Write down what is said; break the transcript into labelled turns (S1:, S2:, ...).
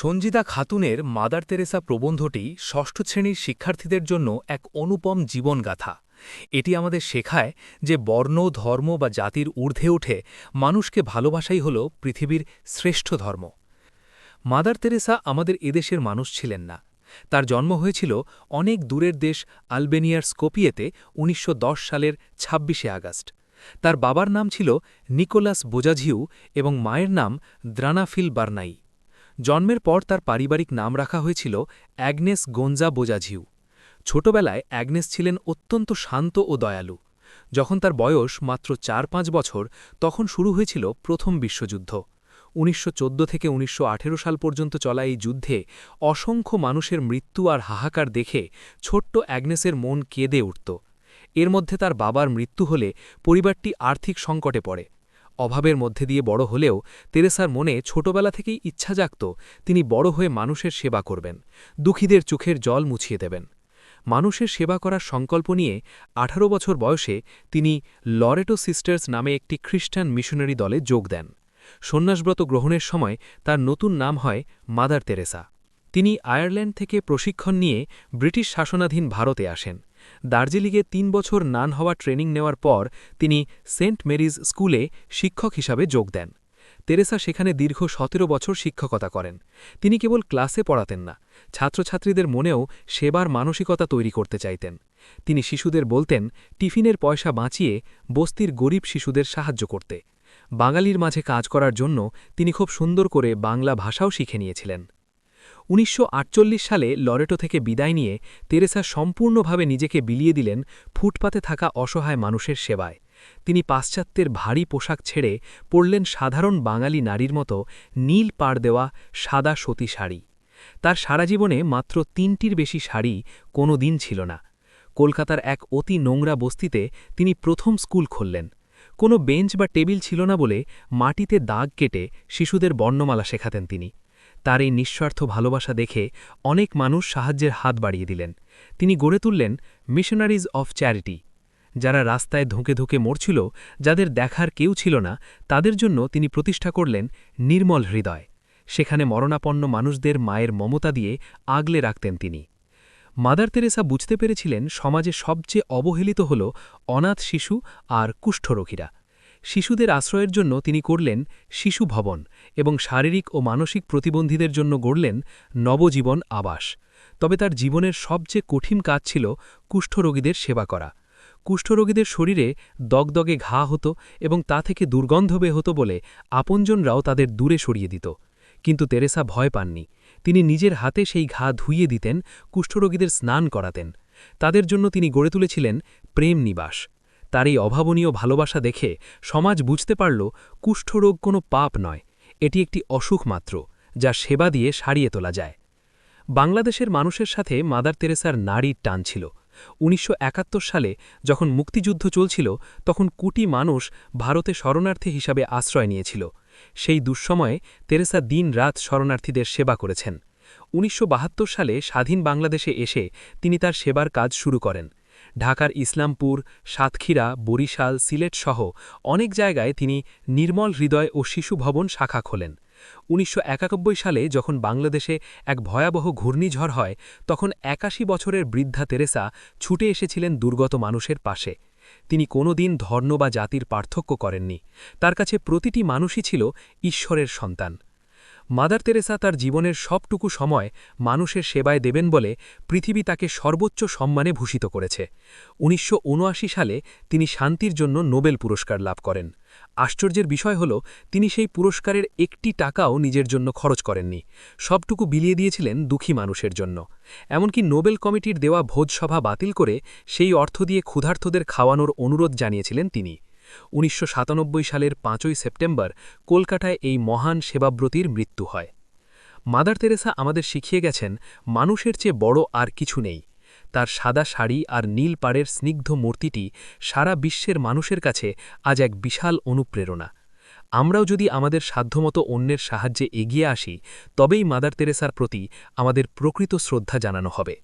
S1: সঞ্জিদা খাতুনের mother Teresa প্রবন্ধটি ষষ্ঠ শ্রেণির শিক্ষার্থীদের জন্য এক অনুপম জীবনগাথা। এটি আমাদের শেখায় যে বর্ণ, ধর্ম বা জাতির ঊর্ধ্বে উঠে মানুষকে ভালোবাসাই হল পৃথিবীর শ্রেষ্ঠ ধর্ম। মাদার তেরেসা আমাদের এদেশের মানুষ ছিলেন না। তার জন্ম হয়েছিল অনেক দূরের দেশ আলবেনিয়ার স্কোপিয়েতে ১৯১০ সালের ২৬শে আগস্ট। তার বাবার নাম ছিল নিকোলাস বোজাঝিউ এবং মায়ের নাম দ্রানাফিল বার্নাই। জন্মের পর তার পারিবারিক নাম রাখা হয়েছিল অ্যাগনেস গোঞ্জা বোজাঝিউ। ছোটবেলায় অ্যাগনেস ছিলেন অত্যন্ত শান্ত ও দয়ালু। যখন তার বয়স মাত্র চার পাঁচ বছর, তখন শুরু হয়েছিল প্রথম বিশ্বযুদ্ধ। ১৯১৪ থেকে ১৯১৮ সাল পর্যন্ত চলা এই যুদ্ধে অসংখ্য মানুষের মৃত্যু আর হাহাকার দেখে ছোট্ট অ্যাগনেসের মন কেঁদে উঠত। এর মধ্যে তার বাবার মৃত্যু হলে পরিবারটি আর্থিক সংকটে পড়ে। অভাবের মধ্যে দিয়ে বড় হলেও তেরেসার মনে ছোটবেলা থেকেই ইচ্ছা জাগত তিনি বড় হয়ে মানুষের সেবা করবেন, দুঃখীদের চোখের জল মুছিয়ে দেবেন। মানুষের সেবা করার সংকল্প নিয়ে আঠারো বছর বয়সে তিনি লরেটো সিস্টার্স নামে একটি খ্রিস্টান মিশনারি দলে যোগ দেন। সন্ন্যাসব্রত গ্রহণের সময় তার নতুন নাম হয় মাদার তেরেসা। তিনি আয়ারল্যান্ড থেকে প্রশিক্ষণ নিয়ে ব্রিটিশ শাসনাধীন ভারতে আসেন। দার্জিলিংয়ে তিন বছর নান হওয়া ট্রেনিং নেওয়ার পর তিনি সেন্ট মেরিজ স্কুলে শিক্ষক হিসাবে যোগ দেন। তেরেসা সেখানে দীর্ঘ সতেরো বছর শিক্ষকতা করেন। তিনি কেবল ক্লাসে পড়াতেন না, ছাত্রছাত্রীদের মনেও সেবার মানসিকতা তৈরি করতে চাইতেন। তিনি শিশুদের বলতেন, টিফিনের পয়সা বাঁচিয়ে বস্তির গরিব শিশুদের সাহায্য করতে। বাঙালির মাঝে কাজ করার জন্য তিনি খুব সুন্দর করে বাংলা ভাষাও শিখে নিয়েছিলেন। উনিশশো আটচল্লিশ সালে লরেটো থেকে বিদায় নিয়ে তেরেসা সম্পূর্ণভাবে নিজেকে বিলিয়ে দিলেন ফুটপাতে থাকা অসহায় মানুষের সেবায়। তিনি পাশ্চাত্যের ভারী পোশাক ছেড়ে পড়লেন সাধারণ বাঙালি নারীর মতো নীল পাড় দেওয়া সাদা সতী শাড়ি। তার সারা জীবনে মাত্র তিনটির বেশি শাড়ি কোনো দিন ছিল না। কলকাতার এক অতি নোংরা বস্তিতে তিনি প্রথম স্কুল খুললেন। কোনো বেঞ্চ বা টেবিল ছিল না বলে মাটিতে দাগ কেটে শিশুদের বর্ণমালা শেখাতেন তিনি। তার এই নিঃস্বার্থ ভালোবাসা দেখে অনেক মানুষ সাহায্যের হাত বাড়িয়ে দিলেন। তিনি গড়ে তুললেন মিশনারিজ অফ চ্যারিটি যারা রাস্তায় ধুঁকে ধুঁকে মরছিল, যাদের দেখার কেউ ছিল না, তাদের জন্য তিনি প্রতিষ্ঠা করলেন নির্মল হৃদয়। সেখানে মরণাপন্ন মানুষদের মায়ের মমতা দিয়ে আগলে রাখতেন তিনি। মাদার তেরেসা বুঝতে পেরেছিলেন সমাজে সবচেয়ে অবহেলিত হল অনাথ শিশু আর কুষ্ঠরোগীরা। শিশুদের আশ্রয়ের জন্য তিনি করলেন শিশু ভবন এবং শারীরিক ও মানসিক প্রতিবন্ধীদের জন্য গড়লেন নবজীবন আবাস। তবে তার জীবনের সবচেয়ে কঠিন কাজ ছিল কুষ্ঠরোগীদের সেবা করা। কুষ্ঠরোগীদের শরীরে দগদগে ঘা হতো এবং তা থেকে দুর্গন্ধ বে হতো বলে আপনজনরাও তাদের দূরে সরিয়ে দিত। কিন্তু তেরেসা ভয় পাননি। তিনি নিজের হাতে সেই ঘা ধুইয়ে দিতেন, কুষ্ঠরোগীদের স্নান করাতেন। তাদের জন্য তিনি গড়ে তুলেছিলেন প্রেম নিবাস। তার এই অভাবনীয় ভালোবাসা দেখে সমাজ বুঝতে পারল, কুষ্ঠরোগ কোনো পাপ নয়, এটি একটি অসুখ মাত্র, যা সেবা দিয়ে সারিয়ে তোলা যায়। বাংলাদেশের মানুষের সাথে মাদার তেরেসার নারীর টান ছিল। উনিশশো একাত্তর সালে যখন মুক্তিযুদ্ধ চলছিল, তখন কোটি মানুষ ভারতে শরণার্থী হিসাবে আশ্রয় নিয়েছিল। সেই দুঃসময়ে তেরেসা দিন রাত শরণার্থীদের সেবা করেছেন। উনিশশো বাহাত্তর সালে স্বাধীন বাংলাদেশে এসে তিনি তার সেবার কাজ শুরু করেন। ঢাকার ইসলামপুর, সাতক্ষীরা, বরিশাল, সিলেট সহ অনেক জায়গায় তিনি নির্মল হৃদয় ও শিশু ভবন শাখা খোলেন। উনিশশো একানব্বই সালে যখন বাংলাদেশে এক ভয়াবহ ঘূর্ণিঝড় হয়, তখন একাশি বছরের বৃদ্ধা তেরেসা ছুটে এসেছিলেন দুর্গত মানুষের পাশে। তিনি কোনো দিন ধর্ম বা জাতির পার্থক্য করেননি। তার কাছে প্রতিটি মানুষই ছিল ঈশ্বরের সন্তান। মাদার তেরেসা তার জীবনের সবটুকু সময় মানুষের সেবায় দেবেন বলে পৃথিবী তাকে সর্বোচ্চ সম্মানে ভূষিত করেছে। উনিশশো উনআশি সালে তিনি শান্তির জন্য নোবেল পুরস্কার লাভ করেন। আশ্চর্যের বিষয় হল, তিনি সেই পুরস্কারের একটি টাকাও নিজের জন্য খরচ করেননি। সবটুকু বিলিয়ে দিয়েছিলেন দুঃখী মানুষের জন্য। এমনকি নোবেল কমিটির দেওয়া ভোজসভা বাতিল করে সেই অর্থ দিয়ে ক্ষুধার্থদের খাওয়ানোর অনুরোধ জানিয়েছিলেন তিনি। উনিশশো সাতানব্বই সালের পাঁচই সেপ্টেম্বর কলকাতায় এই মহান সেবাব্রতীর মৃত্যু হয়। মাদার তেরেসা আমাদের শিখিয়ে গেছেন, মানুষের চেয়ে বড় আর কিছু নেই। তার সাদা শাড়ি আর নীল পাড়ের স্নিগ্ধ মূর্তিটি সারা বিশ্বের মানুষের কাছে আজ এক বিশাল অনুপ্রেরণা। আমরাও যদি আমাদের সাধ্যমতো অন্যের সাহায্যে এগিয়ে আসি, তবেই মাদার তেরেসার প্রতি আমাদের প্রকৃত শ্রদ্ধা জানানো হবে।